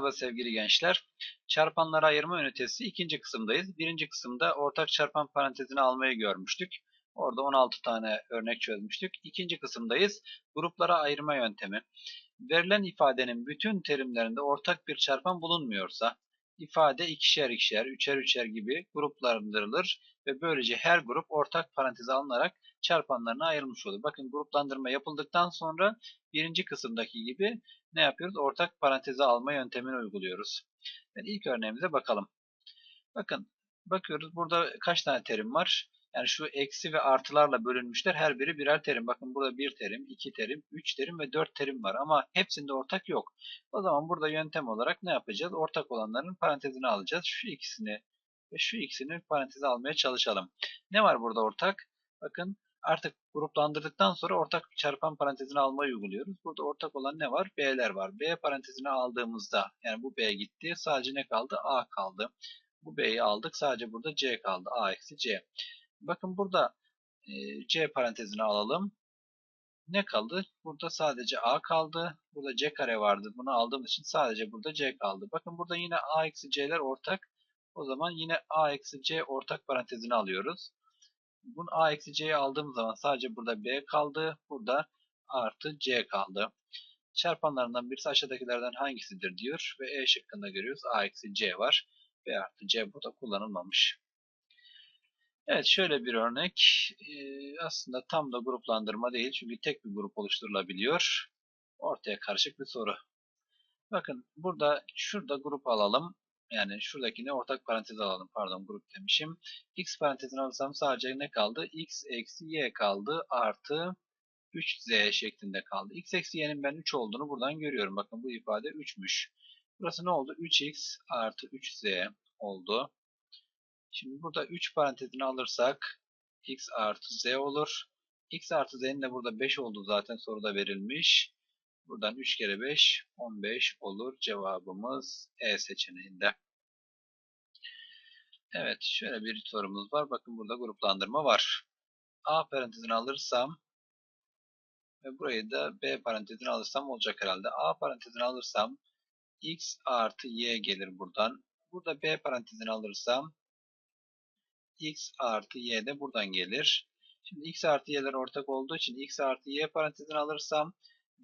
Merhaba sevgili gençler. Çarpanlara ayırma ünitesi ikinci kısımdayız. Birinci kısımda ortak çarpan parantezini almayı görmüştük. Orada 16 tane örnek çözmüştük. İkinci kısımdayız. Gruplara ayırma yöntemi. Verilen ifadenin bütün terimlerinde ortak bir çarpan bulunmuyorsa ifade ikişer ikişer, üçer üçer gibi gruplandırılır ve böylece her grup ortak paranteze alınarak çarpanlarına ayrılmış olur. Bakın gruplandırma yapıldıktan sonra birinci kısımdaki gibi ne yapıyoruz? Ortak paranteze alma yöntemini uyguluyoruz. Yani ilk örneğimize bakalım. Bakın bakıyoruz burada kaç tane terim var? Yani şu eksi ve artılarla bölünmüşler. Her biri birer terim. Bakın burada bir terim, iki terim, üç terim ve dört terim var. Ama hepsinde ortak yok. O zaman burada yöntem olarak ne yapacağız? Ortak olanların parantezini alacağız. Şu ikisini ve şu ikisini paranteze almaya çalışalım. Ne var burada ortak? Bakın artık gruplandırdıktan sonra ortak çarpan parantezini almayı uyguluyoruz. Burada ortak olan ne var? B'ler var. B parantezini aldığımızda yani bu B gitti. Sadece ne kaldı? A kaldı. Bu B'yi aldık. Sadece burada C kaldı. A eksi C. Bakın burada e, C parantezini alalım. Ne kaldı? Burada sadece A kaldı. Burada C kare vardı. Bunu aldığım için sadece burada C kaldı. Bakın burada yine A eksi C'ler ortak. O zaman yine A eksi C ortak parantezini alıyoruz. Bunu A eksi C'ye aldığım zaman sadece burada B kaldı. Burada artı C kaldı. Çarpanlarından birisi aşağıdakilerden hangisidir diyor. Ve E şıkkında görüyoruz. A eksi C var. B artı C burada kullanılmamış. Evet şöyle bir örnek. Ee, aslında tam da gruplandırma değil. Çünkü tek bir grup oluşturulabiliyor. Ortaya karışık bir soru. Bakın burada şurada grup alalım. Yani şuradakini ortak parantez alalım. Pardon grup demişim. X parantezini alırsam sadece ne kaldı? X eksi Y kaldı. Artı 3Z şeklinde kaldı. X eksi Y'nin ben 3 olduğunu buradan görüyorum. Bakın bu ifade 3'müş. Burası ne oldu? 3X artı 3Z oldu. Şimdi burada 3 parantezini alırsak X artı Z olur. X artı Z'nin de burada 5 olduğu zaten soruda verilmiş. Buradan 3 kere 5, 15 olur. Cevabımız E seçeneğinde. Evet, şöyle bir sorumuz var. Bakın burada gruplandırma var. A parantezini alırsam ve burayı da B parantezini alırsam olacak herhalde. A parantezini alırsam X artı Y gelir buradan. Burada B parantezini alırsam X artı Y de buradan gelir. Şimdi X artı Y'ler ortak olduğu için X artı Y parantezini alırsam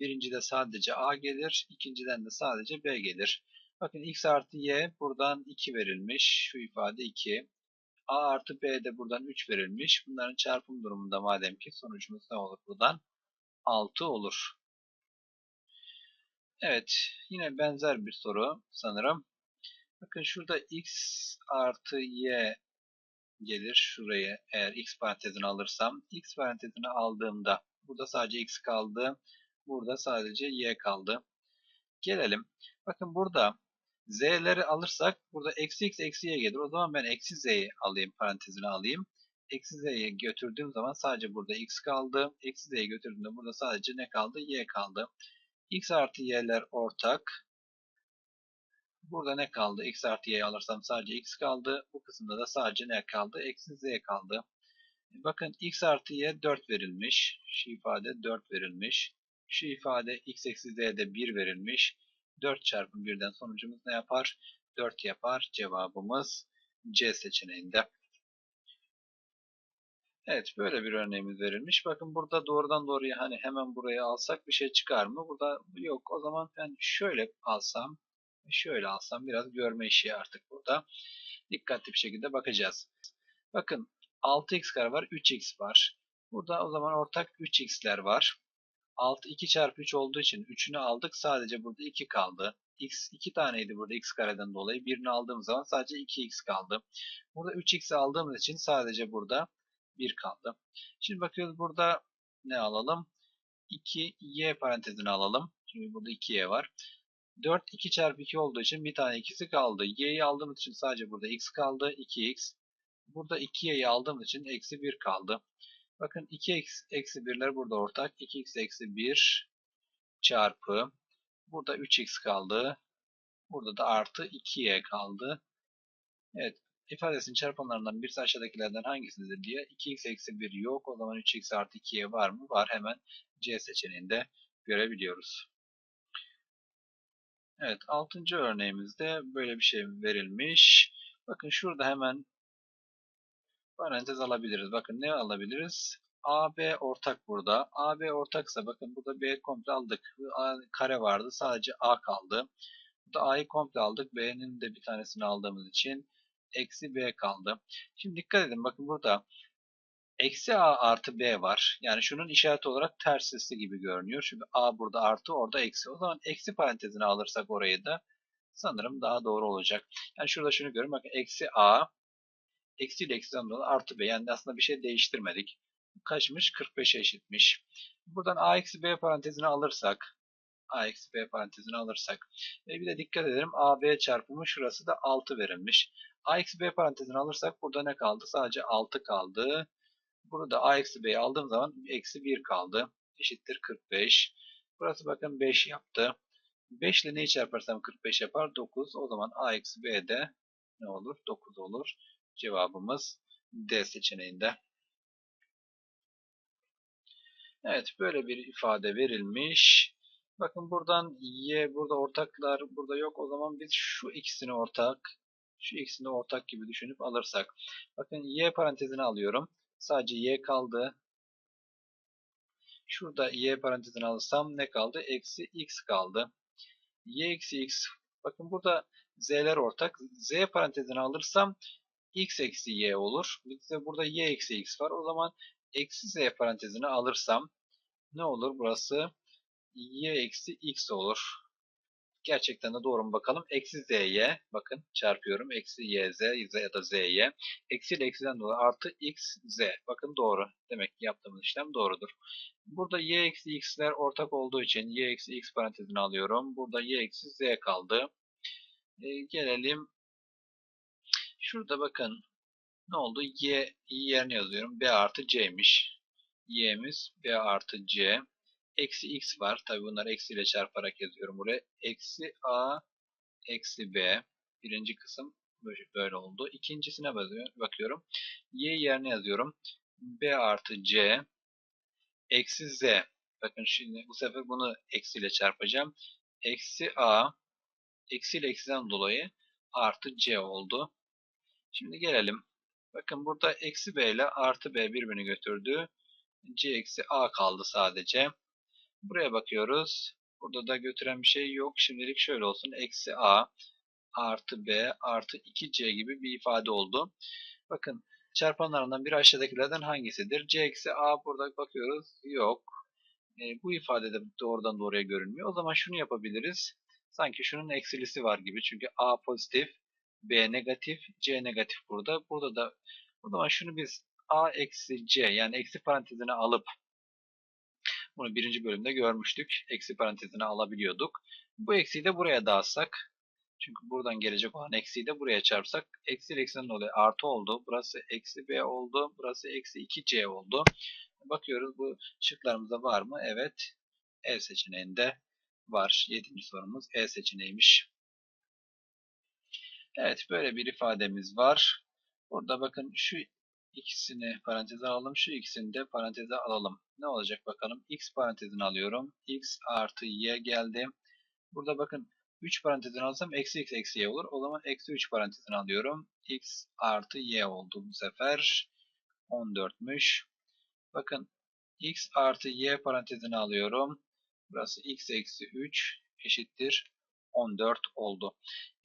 Birincide sadece A gelir. ikinciden de sadece B gelir. Bakın x artı y buradan 2 verilmiş. Şu ifade 2. A artı B de buradan 3 verilmiş. Bunların çarpım durumunda madem ki sonucumuz ne olur buradan? 6 olur. Evet. Yine benzer bir soru sanırım. Bakın şurada x artı y gelir. Şuraya eğer x parantezini alırsam. x parantezini aldığımda burada sadece x kaldı. Burada sadece y kaldı. Gelelim. Bakın burada z'leri alırsak burada eksi x eksi y gelir. O zaman ben eksi z'yi alayım parantezine alayım. Eksi z'yi götürdüğüm zaman sadece burada x kaldı. Eksi z'yi götürdüğümde burada sadece ne kaldı? y kaldı. x artı y'ler ortak. Burada ne kaldı? x artı y'yi alırsam sadece x kaldı. Bu kısımda da sadece ne kaldı? Eksi z kaldı. Bakın x artı y 4 verilmiş. Şu ifade 4 verilmiş. Şu ifade x eksi z'de 1 verilmiş. 4 çarpı 1'den sonucumuz ne yapar? 4 yapar. Cevabımız C seçeneğinde. Evet böyle bir örneğimiz verilmiş. Bakın burada doğrudan doğruya hani hemen buraya alsak bir şey çıkar mı? Burada yok. O zaman ben şöyle alsam şöyle alsam biraz görme işi artık burada. Dikkatli bir şekilde bakacağız. Bakın 6x kare var 3x var. Burada o zaman ortak 3x'ler var. 6 2 çarpı 3 olduğu için 3'ünü aldık. Sadece burada 2 kaldı. x 2 taneydi burada x kareden dolayı. Birini aldığım zaman sadece 2x kaldı. Burada 3x aldığımız için sadece burada 1 kaldı. Şimdi bakıyoruz burada ne alalım? 2y parantezini alalım. Çünkü burada 2y var. 4 2 çarpı 2 olduğu için bir tane ikisi kaldı. y'yi aldığımız için sadece burada x kaldı. 2x. Burada 2y'yi aldığımız için eksi 1 kaldı. Bakın 2x eksi 1'ler burada ortak. 2x eksi 1 çarpı. Burada 3x kaldı. Burada da artı 2y kaldı. Evet. ifadesinin çarpanlarından birisi aşağıdakilerden hangisidir diye. 2x eksi 1 yok. O zaman 3x artı 2y var mı? Var. Hemen C seçeneğinde görebiliyoruz. Evet, altıncı örneğimizde böyle bir şey verilmiş. Bakın şurada hemen parantez alabiliriz. Bakın ne alabiliriz? AB ortak burada. AB ortaksa bakın burada B komple aldık. A, kare vardı. Sadece A kaldı. Burada A'yı komple aldık. B'nin de bir tanesini aldığımız için eksi B kaldı. Şimdi dikkat edin. Bakın burada eksi A artı B var. Yani şunun işareti olarak ters sesli gibi görünüyor. Çünkü A burada artı orada eksi. O zaman eksi parantezine alırsak orayı da sanırım daha doğru olacak. Yani şurada şunu görün. Bakın eksi A eksi ile eksiden dolayı artı B. Yani aslında bir şey değiştirmedik. Kaçmış? 45'e eşitmiş. Buradan A eksi B parantezini alırsak A eksi B parantezini alırsak ve bir de dikkat edelim AB çarpımı şurası da 6 verilmiş. A eksi B parantezini alırsak burada ne kaldı? Sadece 6 kaldı. Burada A eksi B'yi aldığım zaman eksi 1 kaldı. Eşittir 45. Burası bakın 5 yaptı. 5 ile neyi çarparsam 45 yapar? 9. O zaman A eksi B de ne olur? 9 olur. Cevabımız D seçeneğinde. Evet böyle bir ifade verilmiş. Bakın buradan y burada ortaklar burada yok. O zaman biz şu ikisini ortak şu ikisini ortak gibi düşünüp alırsak. Bakın y parantezini alıyorum. Sadece y kaldı. Şurada y parantezini alırsam ne kaldı? Eksi x kaldı. y eksi x. Bakın burada z'ler ortak. z parantezini alırsam x eksi y olur. Bizde burada y eksi x var. O zaman eksi z parantezini alırsam ne olur burası? y eksi x olur. Gerçekten de doğru mu bakalım? Eksi zy. Bakın çarpıyorum. Eksi yz ya da zy. Eksi ile eksiden dolayı artı x z. Bakın doğru. Demek ki yaptığımız işlem doğrudur. Burada y eksi x'ler ortak olduğu için y eksi x parantezini alıyorum. Burada y eksi z kaldı. Ee, gelelim. Şurada bakın ne oldu? y, yerine yazıyorum. b artı c'miş. y'miz b artı c eksi x var. Tabi bunları eksiyle çarparak yazıyorum buraya. Eksi a eksi b. Birinci kısım böyle oldu. İkincisine bakıyorum. y yerine yazıyorum. b artı c eksi z. Bakın şimdi bu sefer bunu eksiyle çarpacağım. Eksi a eksi ile eksiden dolayı artı c oldu. Şimdi gelelim. Bakın burada eksi b ile artı b birbirini götürdü. c eksi a kaldı sadece. Buraya bakıyoruz. Burada da götüren bir şey yok. Şimdilik şöyle olsun. Eksi a artı b artı 2c gibi bir ifade oldu. Bakın çarpanlarından biri aşağıdakilerden hangisidir? c eksi a burada bakıyoruz. Yok. E, bu ifadede doğrudan doğruya görünmüyor. O zaman şunu yapabiliriz. Sanki şunun eksilisi var gibi. Çünkü a pozitif, b negatif, c negatif burada. Burada da o zaman şunu biz a eksi c yani eksi parantezine alıp bunu birinci bölümde görmüştük. Eksi parantezine alabiliyorduk. Bu eksiyi de buraya dağıtsak. Çünkü buradan gelecek olan eksiyi de buraya çarpsak. Eksi eksinin dolayı artı oldu. Burası eksi b oldu. Burası eksi 2c oldu. Bakıyoruz bu şıklarımızda var mı? Evet. E seçeneğinde var. Yedinci sorumuz E seçeneğiymiş. Evet böyle bir ifademiz var. Burada bakın şu ikisini paranteze alalım. Şu ikisini de paranteze alalım. Ne olacak bakalım. X parantezini alıyorum. X artı Y geldi. Burada bakın 3 parantezini alsam eksi x eksi y olur. O zaman eksi 3 parantezini alıyorum. X artı y oldu bu sefer. 14'müş. Bakın x artı y parantezini alıyorum. Burası x eksi 3 eşittir 14 oldu.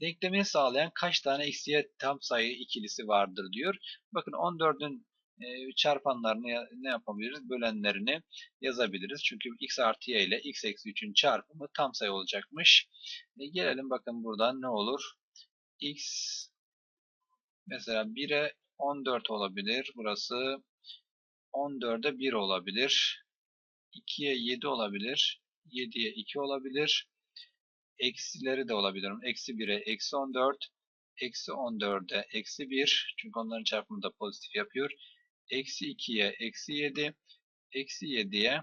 Denklemini sağlayan kaç tane x'ye tam sayı ikilisi vardır diyor. Bakın 14'ün e, çarpanlarını ne yapabiliriz? Bölenlerini yazabiliriz. Çünkü x artı y ile x eksi 3'ün çarpımı tam sayı olacakmış. E, gelelim bakın buradan ne olur? x mesela 1'e 14 olabilir. Burası 14'e 1 olabilir. 2'ye 7 olabilir. 7'ye 2 olabilir. Eksileri de olabilir. Eksi 1'e eksi 14. Eksi 14'e eksi 1. Çünkü onların çarpımı da pozitif yapıyor. Eksi 2'ye eksi 7. Eksi 7'ye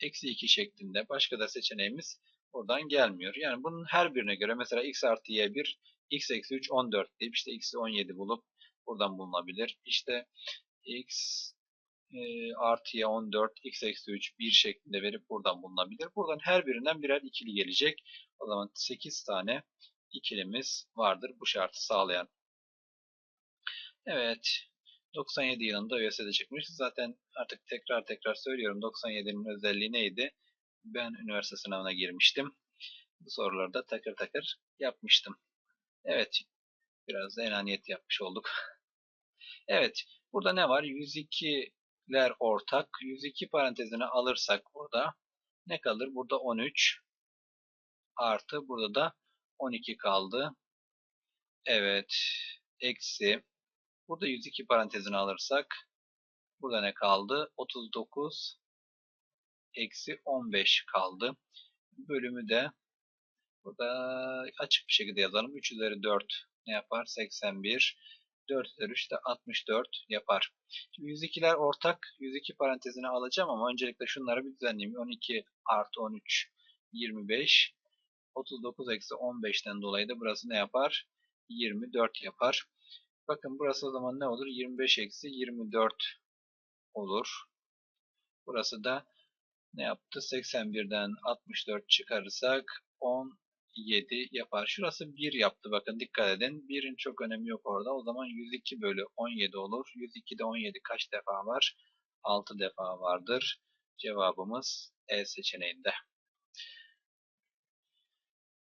eksi 2 şeklinde. Başka da seçeneğimiz buradan gelmiyor. Yani bunun her birine göre mesela x artı y 1, x eksi 3 14 deyip işte x'i 17 bulup buradan bulunabilir. İşte x e, artıya 14, x eksi 3, 1 şeklinde verip buradan bulunabilir. Buradan her birinden birer ikili gelecek. O zaman 8 tane ikilimiz vardır bu şartı sağlayan. Evet. 97 yılında ÖSS'de çıkmış. Zaten artık tekrar tekrar söylüyorum 97'nin özelliği neydi? Ben üniversite sınavına girmiştim. Bu soruları da takır takır yapmıştım. Evet. Biraz da enaniyet yapmış olduk. Evet. Burada ne var? 102'ler ortak. 102 parantezini alırsak burada ne kalır? Burada 13 artı burada da 12 kaldı. Evet. Eksi. Burada 102 parantezini alırsak burada ne kaldı? 39 eksi 15 kaldı. Bölümü de burada açık bir şekilde yazalım. 3 üzeri 4 ne yapar? 81. 4 üzeri 3 de 64 yapar. Şimdi 102'ler ortak. 102 parantezini alacağım ama öncelikle şunları bir düzenleyeyim. 12 artı 13 25. 39 eksi 15'ten dolayı da burası ne yapar? 24 yapar. Bakın burası o zaman ne olur? 25 eksi 24 olur. Burası da ne yaptı? 81'den 64 çıkarırsak 17 yapar. Şurası 1 yaptı. Bakın dikkat edin. 1'in çok önemi yok orada. O zaman 102 bölü 17 olur. 102'de 17 kaç defa var? 6 defa vardır. Cevabımız E seçeneğinde.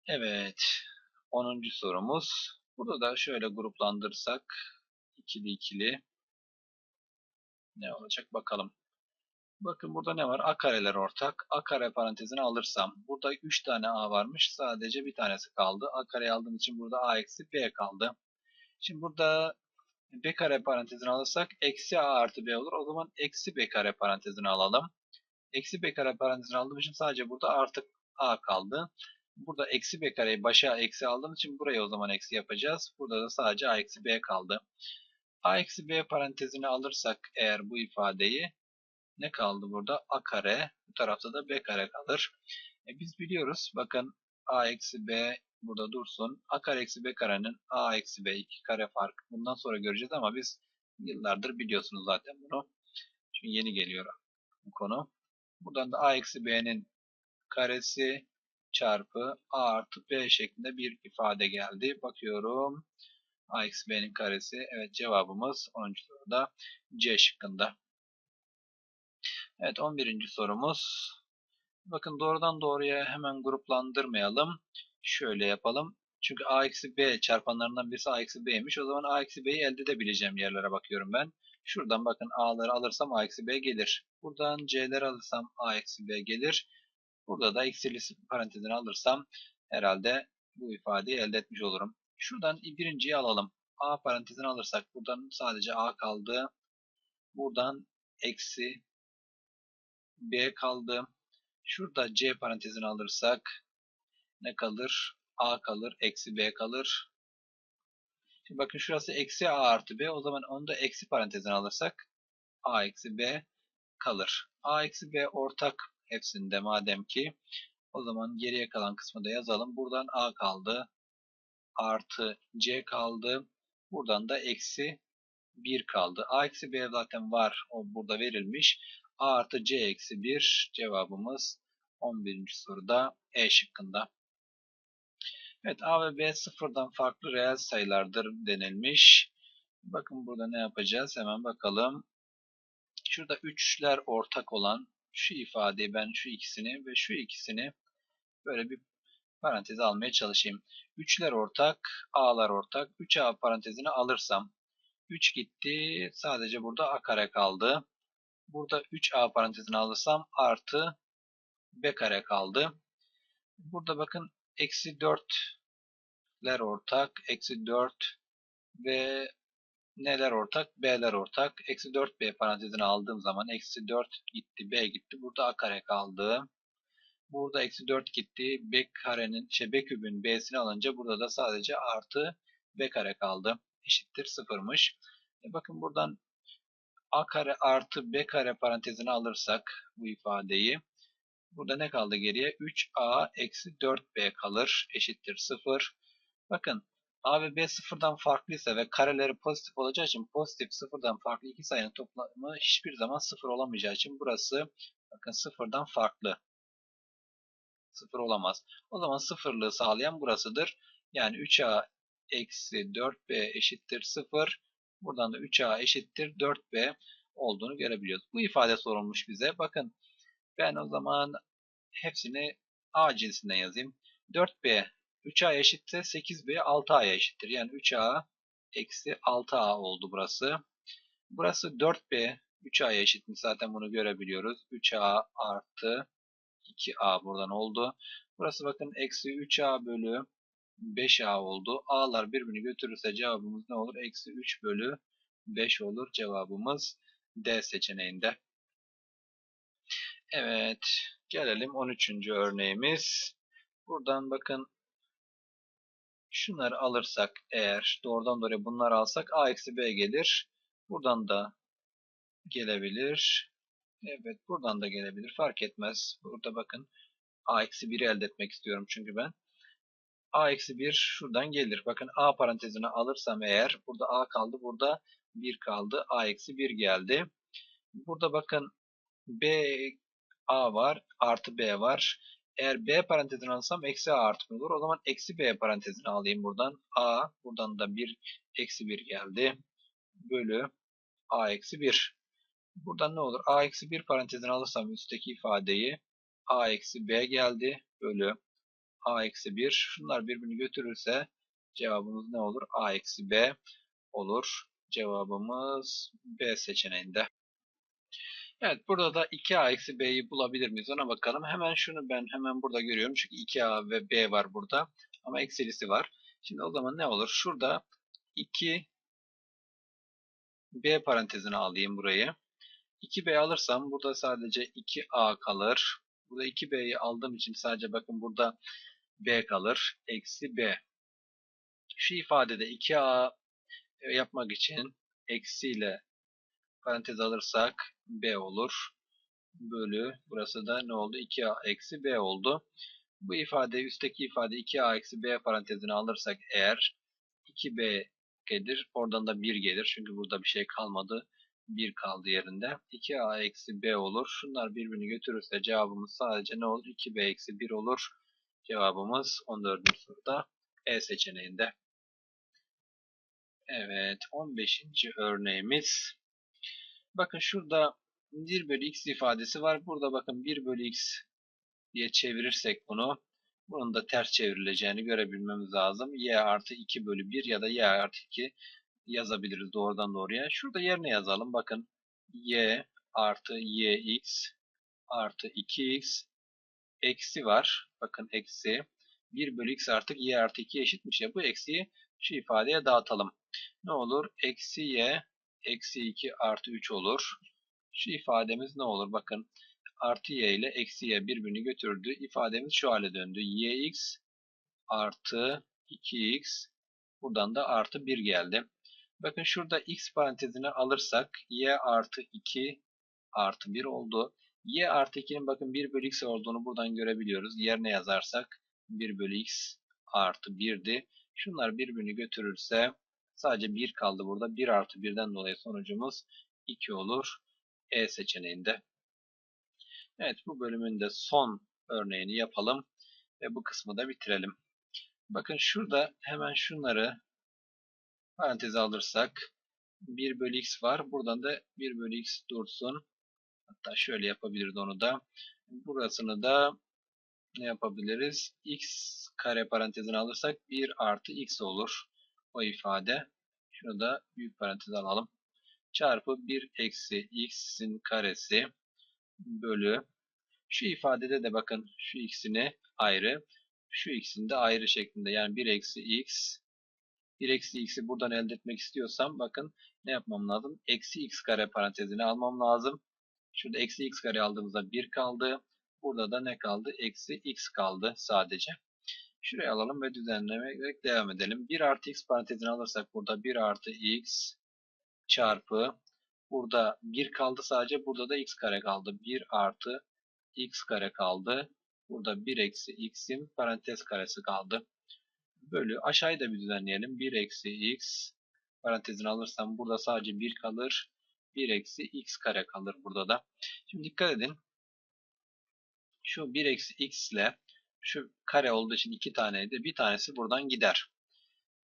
Evet. 10. sorumuz. Burada da şöyle gruplandırsak ikili ikili ne olacak bakalım. Bakın burada ne var? A kareler ortak. A kare parantezini alırsam burada 3 tane A varmış. Sadece bir tanesi kaldı. A kareyi aldığım için burada A eksi B kaldı. Şimdi burada B kare parantezini alırsak eksi A artı B olur. O zaman eksi B kare parantezini alalım. Eksi B kare parantezini aldığım için sadece burada artık A kaldı. Burada eksi b kareyi başa eksi aldığım için buraya o zaman eksi yapacağız. Burada da sadece a eksi b kaldı. a eksi b parantezini alırsak eğer bu ifadeyi ne kaldı burada? a kare. Bu tarafta da b kare kalır. E biz biliyoruz. Bakın a eksi b burada dursun. a kare eksi b karenin a eksi b 2 kare farkı. Bundan sonra göreceğiz ama biz yıllardır biliyorsunuz zaten bunu. Çünkü yeni geliyor bu konu. Buradan da a eksi b'nin karesi çarpı a artı b şeklinde bir ifade geldi. Bakıyorum. a eksi b'nin karesi. Evet cevabımız 10. soruda C şıkkında. Evet 11. sorumuz. Bakın doğrudan doğruya hemen gruplandırmayalım. Şöyle yapalım. Çünkü a eksi b çarpanlarından birisi a eksi b'ymiş. O zaman a eksi b'yi elde edebileceğim yerlere bakıyorum ben. Şuradan bakın a'ları alırsam a eksi b gelir. Buradan c'leri alırsam a eksi b gelir. Burada da eksili parantezini alırsam herhalde bu ifadeyi elde etmiş olurum. Şuradan birinciyi alalım. A parantezini alırsak buradan sadece A kaldı. Buradan eksi B kaldı. Şurada C parantezini alırsak ne kalır? A kalır. Eksi B kalır. Şimdi bakın şurası eksi A artı B. O zaman onu da eksi parantezine alırsak A eksi B kalır. A eksi B ortak hepsinde madem ki o zaman geriye kalan kısmı da yazalım. Buradan A kaldı. Artı C kaldı. Buradan da eksi 1 kaldı. A eksi B zaten var. O burada verilmiş. A artı C eksi 1 cevabımız 11. soruda E şıkkında. Evet A ve B sıfırdan farklı reel sayılardır denilmiş. Bakın burada ne yapacağız? Hemen bakalım. Şurada üçler ortak olan şu ifadeyi ben şu ikisini ve şu ikisini böyle bir paranteze almaya çalışayım. Üçler ortak, a'lar ortak. 3a parantezini alırsam 3 gitti. Sadece burada a kare kaldı. Burada 3a parantezini alırsam artı b kare kaldı. Burada bakın eksi 4'ler ortak. Eksi 4 ve neler ortak? B'ler ortak. Eksi 4B parantezini aldığım zaman eksi 4 gitti. B gitti. Burada A kare kaldı. Burada eksi 4 gitti. B karenin, şey B kübün B'sini alınca burada da sadece artı B kare kaldı. Eşittir sıfırmış. E bakın buradan A kare artı B kare parantezini alırsak bu ifadeyi burada ne kaldı geriye? 3A eksi 4B kalır. Eşittir 0. Bakın A ve B sıfırdan farklıysa ve kareleri pozitif olacağı için pozitif sıfırdan farklı iki sayının toplamı hiçbir zaman sıfır olamayacağı için burası bakın sıfırdan farklı. Sıfır olamaz. O zaman sıfırlığı sağlayan burasıdır. Yani 3A eksi 4B eşittir 0. Buradan da 3A eşittir 4B olduğunu görebiliyoruz. Bu ifade sorulmuş bize. Bakın ben o zaman hepsini A cinsinden yazayım. 4B 3A eşitse 8B 6A'ya eşittir. Yani 3A eksi 6A oldu burası. Burası 4B 3A'ya eşitmiş. Zaten bunu görebiliyoruz. 3A artı 2A buradan oldu. Burası bakın eksi 3A bölü 5A oldu. A'lar birbirini götürürse cevabımız ne olur? Eksi 3 bölü 5 olur. Cevabımız D seçeneğinde. Evet. Gelelim 13. örneğimiz. Buradan bakın şunları alırsak eğer doğrudan doğruya bunları alsak A eksi B gelir. Buradan da gelebilir. Evet buradan da gelebilir. Fark etmez. Burada bakın A eksi 1'i elde etmek istiyorum çünkü ben. A eksi 1 şuradan gelir. Bakın A parantezine alırsam eğer burada A kaldı. Burada 1 kaldı. A eksi 1 geldi. Burada bakın B A var. Artı B var. Eğer B parantezini alırsam eksi A artı olur. O zaman eksi B parantezini alayım buradan. A buradan da 1 eksi 1 geldi. Bölü A eksi 1. Buradan ne olur? A eksi 1 parantezini alırsam üstteki ifadeyi A eksi B geldi. Bölü A eksi 1. Şunlar birbirini götürürse cevabımız ne olur? A eksi B olur. Cevabımız B seçeneğinde. Evet burada da 2A eksi B'yi bulabilir miyiz ona bakalım. Hemen şunu ben hemen burada görüyorum. Çünkü 2A ve B var burada. Ama eksilisi var. Şimdi o zaman ne olur? Şurada 2 B parantezine alayım burayı. 2B alırsam burada sadece 2A kalır. Burada 2B'yi aldığım için sadece bakın burada B kalır. Eksi B. Şu ifadede 2A yapmak için eksiyle parantez alırsak B olur. Bölü burası da ne oldu? 2A eksi B oldu. Bu ifade üstteki ifade 2A eksi B parantezini alırsak eğer 2B gelir. Oradan da 1 gelir. Çünkü burada bir şey kalmadı. 1 kaldı yerinde. 2A eksi B olur. Şunlar birbirini götürürse cevabımız sadece ne olur? 2B eksi 1 olur. Cevabımız 14. soruda E seçeneğinde. Evet 15. örneğimiz. Bakın şurada 1 bölü x ifadesi var. Burada bakın 1 bölü x diye çevirirsek bunu bunun da ters çevrileceğini görebilmemiz lazım. y artı 2 bölü 1 ya da y artı 2 yazabiliriz doğrudan doğruya. Şurada yerine yazalım. Bakın y artı yx artı 2x eksi var. Bakın eksi 1 bölü x artık y artı 2 eşitmiş ya. Bu eksiyi şu ifadeye dağıtalım. Ne olur? Eksi y eksi 2 artı 3 olur. Şu ifademiz ne olur? Bakın artı y ile eksi y birbirini götürdü. İfademiz şu hale döndü. yx artı 2x buradan da artı 1 geldi. Bakın şurada x parantezine alırsak y artı 2 artı 1 oldu. Y artı 2'nin bakın 1 bölü x olduğunu buradan görebiliyoruz. Yerine yazarsak 1 bölü x artı 1'di. Şunlar birbirini götürürse sadece 1 kaldı burada. 1 artı 1'den dolayı sonucumuz 2 olur. E seçeneğinde. Evet bu bölümün de son örneğini yapalım ve bu kısmı da bitirelim. Bakın şurada hemen şunları paranteze alırsak 1 bölü x var. Buradan da 1 bölü x dursun. Hatta şöyle yapabiliriz onu da. Burasını da ne yapabiliriz? x kare parantezine alırsak 1 artı x olur. O ifade. Şunu da büyük parantez alalım. Çarpı 1 eksi x'in karesi bölü şu ifadede de bakın şu x'ini ayrı şu x'in de ayrı şeklinde yani 1 eksi x 1 eksi x'i buradan elde etmek istiyorsam bakın ne yapmam lazım? Eksi x kare parantezini almam lazım. Şurada eksi x kare aldığımızda 1 kaldı. Burada da ne kaldı? Eksi x kaldı sadece. Şuraya alalım ve düzenlemek devam edelim. 1 artı x parantezini alırsak burada 1 artı x çarpı burada 1 kaldı sadece. Burada da x kare kaldı. 1 artı x kare kaldı. Burada 1 eksi x'in parantez karesi kaldı. bölü aşağıyı da bir düzenleyelim. 1 eksi x parantezini alırsam burada sadece 1 kalır. 1 eksi x kare kalır burada da. Şimdi dikkat edin. Şu 1 eksi x ile şu kare olduğu için iki taneydi. Bir tanesi buradan gider.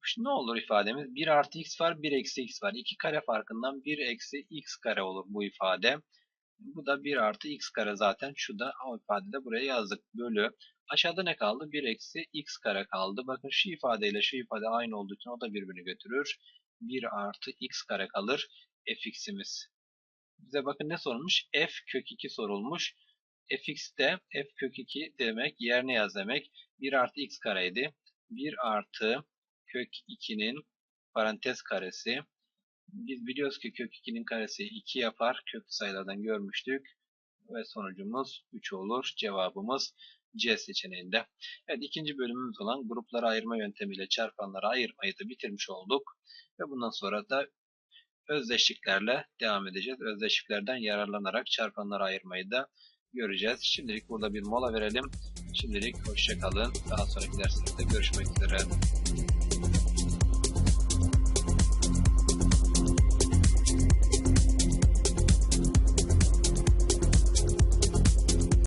Şimdi ne olur ifademiz? 1 artı x var, 1 eksi x var. İki kare farkından 1 eksi x kare olur bu ifade. Bu da 1 artı x kare zaten. Şu da o ifadede buraya yazdık. Bölü. Aşağıda ne kaldı? 1 eksi x kare kaldı. Bakın şu ifadeyle şu ifade aynı olduğu için o da birbirini götürür. 1 artı x kare kalır. Fx'imiz. Bize bakın ne sorulmuş? f kök 2 sorulmuş. fx de f kök 2 demek yerine yaz demek. 1 artı x kareydi. 1 artı kök 2'nin parantez karesi. Biz biliyoruz ki kök 2'nin karesi 2 yapar. Köklü sayılardan görmüştük. Ve sonucumuz 3 olur. Cevabımız C seçeneğinde. Evet ikinci bölümümüz olan gruplara ayırma yöntemiyle çarpanlara ayırmayı da bitirmiş olduk. Ve bundan sonra da özdeşliklerle devam edeceğiz. Özdeşliklerden yararlanarak çarpanlara ayırmayı da göreceğiz. Şimdilik burada bir mola verelim. Şimdilik hoşçakalın. Daha sonraki derslerde görüşmek üzere.